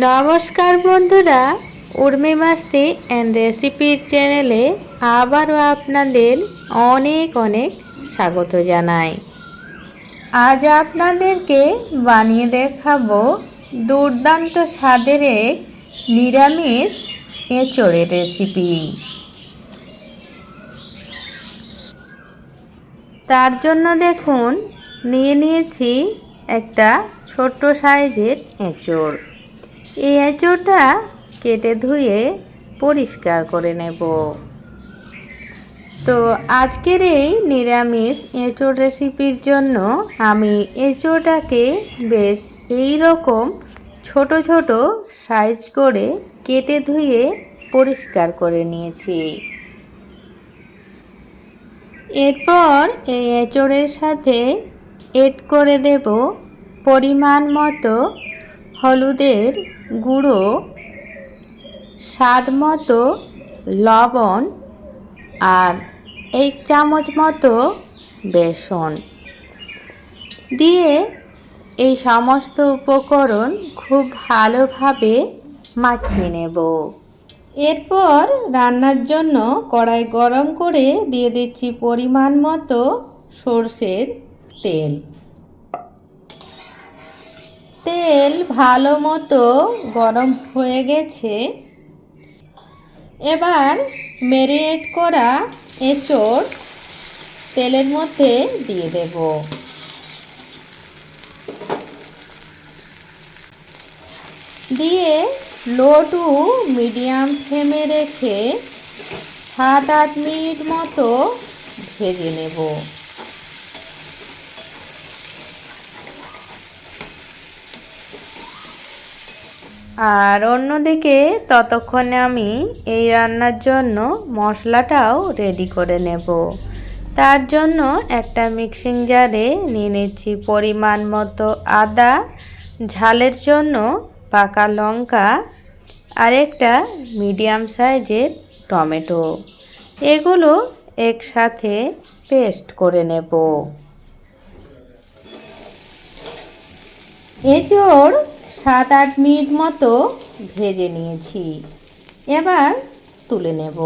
নমস্কার বন্ধুরা, উর্মি মাস্তি অ্যান্ড রেসিপির চ্যানেলে আবারও আপনাদের অনেক অনেক স্বাগত জানাই। আজ আপনাদেরকে বানিয়ে দেখাবো দুর্দান্ত স্বাদের এক নিরামিষ এঁচড়ের রেসিপি তার জন্য দেখুন, নিয়ে নিয়েছি একটা ছোট্ট সাইজের এঁচড়। এই এঁচড়টা কেটে ধুয়ে পরিষ্কার করে নেব। তো আজকের এই নিরামিষ এঁচড় রেসিপির জন্য আমি এঁচড়টাকে বেশ এই রকম ছোট ছোট সাইজ করে কেটে ধুয়ে পরিষ্কার করে নিয়েছি। এরপর এই এঁচোড়ের সাথে এড করে দেব পরিমাণ মতো হলুদের গুঁড়ো, স্বাদ মতো লবণ আর এক চামচ মতো বেসন। দিয়ে এই সমস্ত উপকরণ খুব ভালোভাবে মাখিয়ে নেব। এরপর রান্নার জন্য কড়াই গরম করে দিয়ে দিচ্ছি পরিমাণ মতো সর্ষের তেল। তেল ভালো মতো গরম হয়ে গেছে। এবার ম্যারিনেট করা এঁচড় তেলের মধ্যে দিয়ে দেব। দিয়ে লো টু মিডিয়াম ফ্লেমে রেখে সাত আট মিনিট মতো ভেজে নেব। আর অন্যদিকে ততক্ষণে আমি এই রান্নার জন্য মশলাটাও রেডি করে নেব। তার জন্য একটা মিক্সিং জারে নিয়ে নিচ্ছি পরিমাণ মতো আদা, ঝালের জন্য পাকা লঙ্কা আর একটা মিডিয়াম সাইজের টমেটো। এগুলো একসাথে পেস্ট করে নেব। এঁচড় সাত আট মিনিট মতো ভেজে নিয়েছি। এবার তুলে নেব।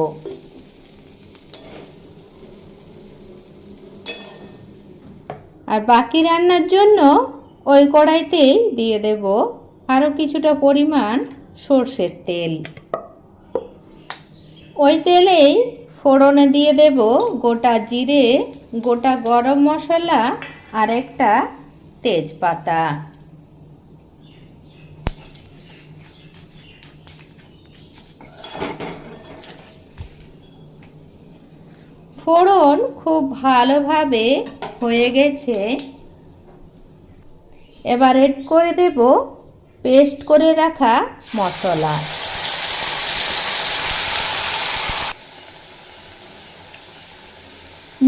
আর বাকি রান্নার জন্য ওই কড়াইতেই দিয়ে দেব আরও কিছুটা পরিমাণ সর্ষের তেল। ওই তেলেই ফোড়নে দিয়ে দেব গোটা জিরে, গোটা গরম মশলা আর একটা তেজপাতা। ফোড়ন খুব ভালোভাবে হয়ে গেছে। এবার এড করে দেব পেস্ট করে রাখা মশলা।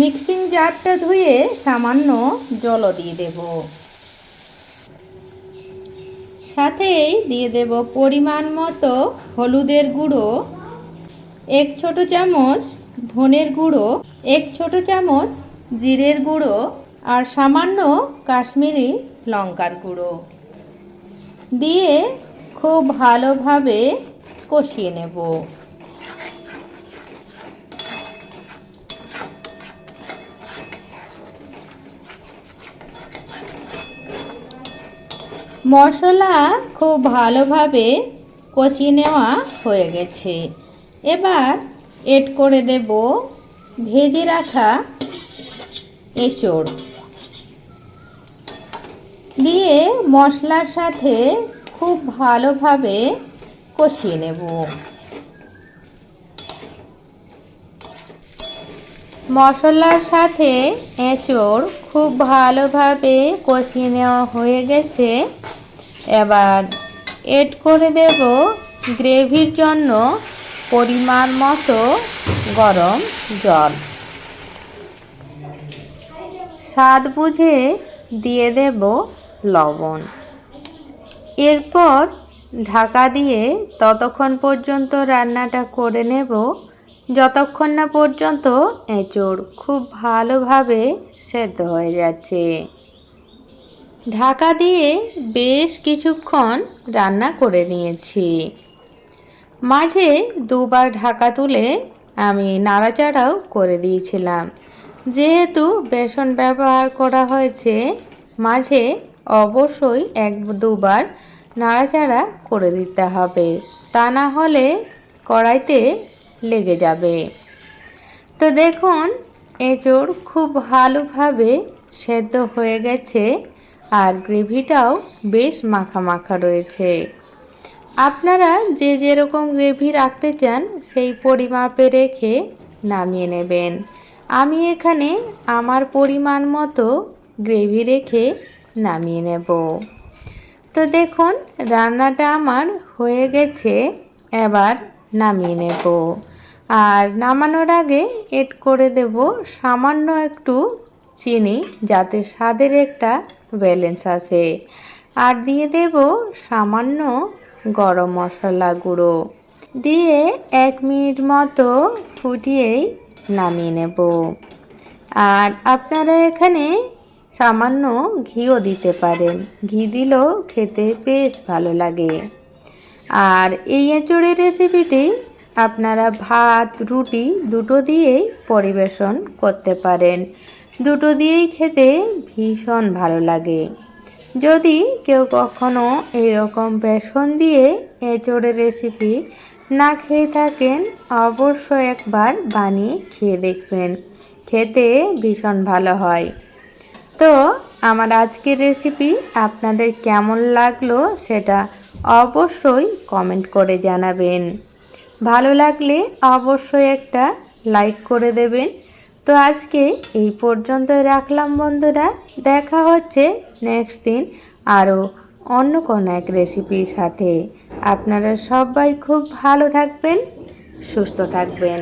মিক্সিং জারটা ধুয়ে সামান্য জল দিয়ে দেব। সাথেই দিয়ে দেব পরিমাণ মতো হলুদের গুঁড়ো, এক ছোট চামচ ধনের গুঁড়ো এক ছোট চামচ জিরের গুঁড়ো আর সামান্য কাশ্মীরি লঙ্কার গুঁড়ো দিয়ে খুব ভালোভাবে কষিয়ে নেব। মশলা খুব ভালোভাবে কষিয়ে নেওয়া হয়ে গেছে। এবার এড করে দেব ভেজে রাখা এঁচড় দিয়ে মশলার সাথে খুব ভালোভাবে কষিয়ে নেব। মশলার সাথে এঁচড় খুব ভালোভাবে কষিয়ে নেওয়া হয়ে গেছে। এবার এড করে দেব গ্রেভির জন্য পরিমাণ মতো গরম জল। স্বাদ বুঝে দিয়ে দেব লবণ। এরপর ঢাকা দিয়ে ততক্ষণ পর্যন্ত রান্নাটা করে নেব। যতক্ষণ না পর্যন্ত এঁচড় খুব ভালোভাবে সেদ্ধ হয়ে যাচ্ছে। ঢাকা দিয়ে বেশ কিছুক্ষণ রান্না করে নিয়েছি। মাঝে দুবার ঢাকা তুলে আমি নাড়াচাড়াও করে দিয়েছিলাম। যেহেতু বেসন ব্যবহার করা হয়েছে, মাঝে অবশ্যই এক দুবার নাড়াচাড়া করে দিতে হবে। তা না হলে কড়াইতে লেগে যাবে। তো দেখুন, এঁচড় খুব ভালোভাবে সেদ্ধ হয়ে গেছে আর গ্রেভিটাও বেশ মাখা মাখা রয়েছে। আপনারা যে যেরকম গ্রেভি রাখতে চান, সেই পরিমাপে রেখে নামিয়ে নেবেন। আমি এখানে আমার পরিমাণ মতো গ্রেভি রেখে নামিয়ে নেব। তো দেখুন, রান্নাটা আমার হয়ে গেছে, এবার নামিয়ে নেব। আর নামানোর আগে এড করে দেব সামান্য একটু চিনি, যাতে স্বাদের একটা ব্যালেন্স আসে। আর দিয়ে দেব সামান্য গরম মশলা গুঁড়ো দিয়ে এক মিনিট মতো ফুটিয়েই নামিয়ে নেব। আর আপনারা এখানে সামান্য ঘিও দিতে পারেন। ঘি দিলেও খেতে বেশ ভালো লাগে। আর এই এঁচড়ের রেসিপিটি আপনারা ভাত, রুটি দুটো দিয়েই পরিবেশন করতে পারেন। দুটো দিয়েই খেতে ভীষণ ভালো লাগে। যদি কেউ কখনো এরকম বেসন দিয়ে এঁচড়ের রেসিপি না খেয়ে থাকেন, অবশ্যই একবার বানিয়ে খেয়ে দেখবেন। খেতে ভীষণ ভালো হয়। তো আমার আজকের রেসিপি আপনাদের কেমন লাগল সেটা অবশ্যই কমেন্ট করে জানাবেন। ভালো লাগলে অবশ্যই একটা লাইক করে দেবেন। তো আজকে এই পর্যন্ত রাখলাম বন্ধুরা। দেখা হচ্ছে নেক্সট দিন আরও অন্য কোনো এক রেসিপির সাথে। আপনারা সবাই খুব ভালো থাকবেন, সুস্থ থাকবেন।